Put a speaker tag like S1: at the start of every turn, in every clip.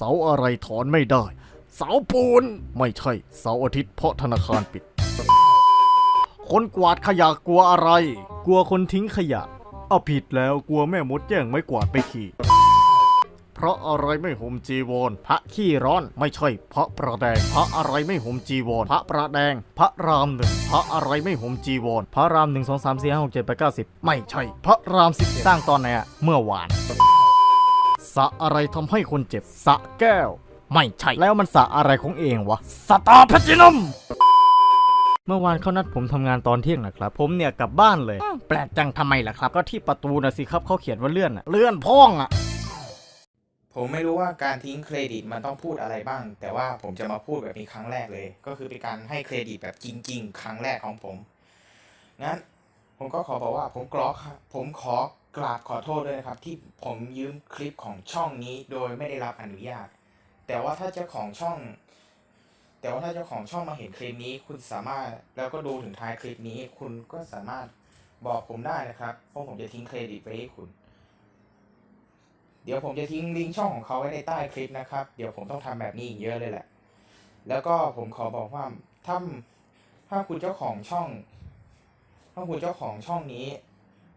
S1: เสาอะไรถอนไม่ได้ เสาปูน ไม่ใช่ เสาอาทิตย์เพราะธนาคารปิด คนกวาดขยะกลัวอะไร กลัวคนทิ้งขยะ เอาผิดแล้วกลัวแม่มดแย่งไม้กวาดไปขี่เพราะอะไรไม่ห่มจีวรพระขี้ร้อนไม่ใช่พระประแดง พระอะไรไม่ห่มจีวรพระประแดง พระรามหนึ่งพระอะไรไม่ห่มจีวรพระรามหนึ่งสองสามสี่ห้าหกเจ็ดแปดเก้าสิบไม่ใช่ พระรามสิบสร้างตอนไหนอะเมื่อวาน สระอะไรทำให้คนเจ็บสระแก้ว ไม่ใช่ แล้วมันสระอะไรของเองวะ สตาร์แพลตินัมเมื่อวานเขานัดผมทำงานตอนเที่ยงนะครับ ผมเนี่ยกลับบ้านเลย แปลกจังทำไมล่ะครับ ก็ที่ประตูนะสิครับเขาเขียนว่าเลื่อนอะเลื่อนพ้องอะ
S2: ผมไม่รู้ว่าการทิ้งเครดิตมันต้องพูดอะไรบ้าง แต่ว่าผมจะมาพูดแบบนี้ครั้งแรกเลย ก็คือเป็นการให้เครดิตแบบจริง ๆ ครั้งแรกของผม งั้น ผมก็ขอบอกว่าผมกรอครับผมขอ กราบขอโทษด้วยนะครับ ที่ผมยืมคลิปของช่องนี้โดยไม่ได้รับอนุญาต แต่ว่าถ้าเจ้าของช่อง แต่ว่าถ้าเจ้าของช่องมาเห็นคลิปนี้ คุณสามารถแล้วก็ดูถึงท้ายคลิปนี้ คุณก็สามารถบอกผมได้นะครับเพราะผมจะทิ้งเครดิตไว้ให้คุณ เดี๋ยวผมจะทิ้งลิงก์ช่องของเขาไว้ในใต้คลิปนะครับ เดี๋ยวผมต้องทำแบบนี้อีกเยอะเลยแหละ แล้วก็ผมขอบอกว่าถ้าถ้าคุณเจ้าของช่อง ถ้าคุณเจ้าของช่องนี้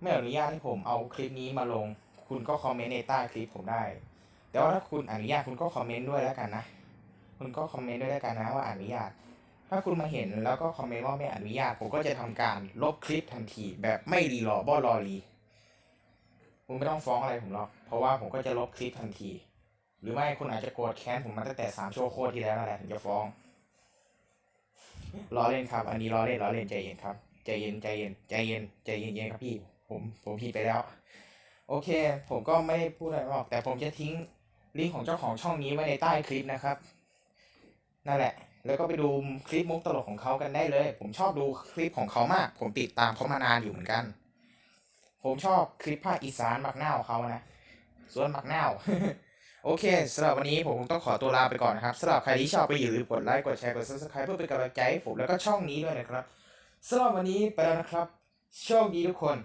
S2: ไม่อนุญาตให้ผมเอาคลิปนี้มาลง คุณก็คอมเมนต์ในใต้คลิปผมได้ แต่ว่าถ้าคุณอนุญาตคุณก็คอมเมนต์ด้วยแล้วกันนะ คุณก็คอมเมนต์ด้วยแล้วกันนะว่าอนุญาต ถ้าคุณมาเห็นแล้วก็คอมเมนต์ว่าไม่อนุญาต ผมก็จะทำการลบคลิปทันที แบบไม่รีรอบ่รอรีคุณไม่ต้องฟ้องอะไรผมหรอก เพราะว่าผมก็จะลบคลิปทันที หรือไม่คุณอาจจะโกรธแค้นผมมาตั้งแต่สามชั่วโคตรที่แล้วนั่นแหละถึงจะฟ้องล้อเล่นครับ อันนี้ล้อเล่นล้อเล่นใจเย็นครับ ใจเย็นใจเย็นใจเย็นใจเย็นเย็นครับพี่ ผมผมผิดไปแล้ว โอเค ผมก็ไม่ได้พูดอะไรหรอก แต่ผมจะทิ้งลิงก์ของเจ้าของช่องนี้ไว้ในใต้คลิปนะครับ นั่นแหละ แล้วก็ไปดูคลิปมุกตลกของเขากันได้เลย ผมชอบดูคลิปของเขามาก ผมติดตามเขามานานอยู่เหมือนกัน ผมชอบคลิปภาคอีสานมักเน่าวเขานะส่วนมักเน่าวโอเคสำหรับวันนี้ผมคงต้องขอตัวลาไปก่อนนะครับสำหรับใครที่ชอบไปอย่าลืมกดไลค์ กดแชร์ กด subscribe เพื่อเป็นกำลังใจให้ผมแล้วก็ช่องนี้ด้วยนะครับสำหรับวันนี้ไปแล้วนะครับ โชคดีทุกคน